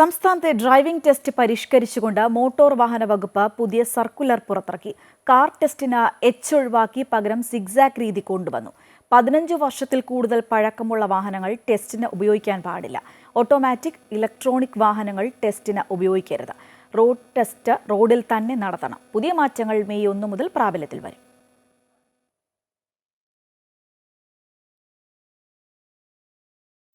സംസ്ഥാനത്തെ driving test പരിഷ്കരിച്ചുകൊണ്ട് motor വാഹന വകുപ്പ് പുതിയ സർക്കുലർ പുറത്തിറക്കി. കാർ ടെസ്റ്റിന് എച്ച് ഒഴിവാക്കി പകരം സിഗ്സാക് രീതി കൊണ്ടുവന്നു. പതിനഞ്ച് വർഷത്തിൽ കൂടുതൽ പഴക്കമുള്ള വാഹനങ്ങൾ ടെസ്റ്റിന് ഉപയോഗിക്കാൻ പാടില്ല. ഓട്ടോമാറ്റിക് ഇലക്ട്രോണിക് വാഹനങ്ങൾ ടെസ്റ്റിന് ഉപയോഗിക്കരുത്. റോഡ് ടെസ്റ്റ് റോഡിൽ തന്നെ നടത്തണം. പുതിയ മാറ്റങ്ങൾ മെയ് ഒന്ന് മുതൽ പ്രാബല്യത്തിൽ വരും.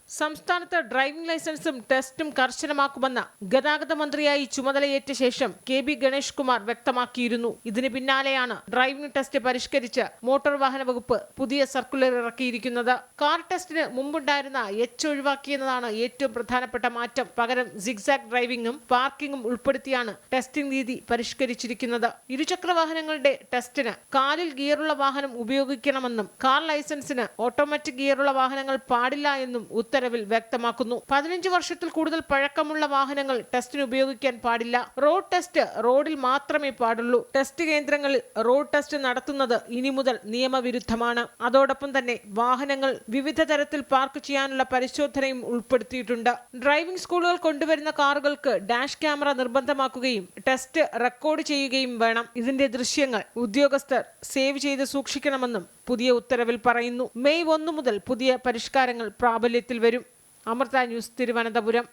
സംസ്ഥാനത്ത് ഡ്രൈവിംഗ് ലൈസൻസും ടെസ്റ്റും കർശനമാക്കുമെന്ന് ഗതാഗത മന്ത്രിയായി ചുമതലയേറ്റ ശേഷം കെ ബി ഗണേഷ് കുമാർ വ്യക്തമാക്കിയിരുന്നു. ഇതിന് പിന്നാലെയാണ് ഡ്രൈവിംഗ് ടെസ്റ്റ് പരിഷ്കരിച്ച് മോട്ടോർ വാഹന വകുപ്പ് പുതിയ സർക്കുലർ ഇറക്കിയിരിക്കുന്നത്. കാർ ടെസ്റ്റിന് മുമ്പുണ്ടായിരുന്ന എച്ച് ഒഴിവാക്കിയെന്നതാണ് ഏറ്റവും പ്രധാനപ്പെട്ട മാറ്റം. പകരം സിഗ്സാക് ഡ്രൈവിംഗും പാർക്കിംഗും ഉൾപ്പെടുത്തിയാണ് ടെസ്റ്റിംഗ് രീതി പരിഷ്കരിച്ചിരിക്കുന്നത്. ഇരുചക്ര വാഹനങ്ങളുടെ ടെസ്റ്റിന് കാലിൽ ഗിയറുള്ള വാഹനം ഉപയോഗിക്കണമെന്നും കാർ ലൈസൻസിന് ഓട്ടോമാറ്റിക് ഗിയറുള്ള വാഹനങ്ങൾ പാടില്ല എന്നും ഉത്തരവിൽ വ്യക്തമാക്കുന്നു. പതിനഞ്ച് വർഷത്തിൽ കൂടുതൽ പഴക്കമുള്ള വാഹനങ്ങൾ ടെസ്റ്റിന് ഉപയോഗിക്കാൻ പാടില്ല. റോഡ് ടെസ്റ്റ് റോഡിൽ മാത്രമേ പാടുള്ളൂ. ടെസ്റ്റ് കേന്ദ്രങ്ങളിൽ റോഡ് ടെസ്റ്റ് നടത്തുന്നത് ഇനി മുതൽ നിയമവിരുദ്ധമാണ്. അതോടൊപ്പം തന്നെ വാഹനങ്ങൾ വിവിധ തരത്തിൽ പാർക്ക് ചെയ്യാനുള്ള പരിശോധനയും ഉൾപ്പെടുത്തിയിട്ടുണ്ട്. ഡ്രൈവിംഗ് സ്കൂളുകൾ കൊണ്ടുവരുന്ന കാറുകൾക്ക് ഡാഷ് ക്യാമറ നിർബന്ധമാക്കുകയും ടെസ്റ്റ് റെക്കോർഡ് ചെയ്യുകയും വേണം. ഇതിന്റെ ദൃശ്യങ്ങൾ ഉദ്യോഗസ്ഥർ സേവ് ചെയ്ത് സൂക്ഷിക്കണമെന്നും പുതിയ ഉത്തരവിൽ പറയുന്നു. മെയ് ഒന്ന് മുതൽ പുതിയ പരിഷ്കാരങ്ങൾ പ്രാബല്യത്തിൽ വരും. അമൃത ന്യൂസ് തിരുവനന്തപുരം.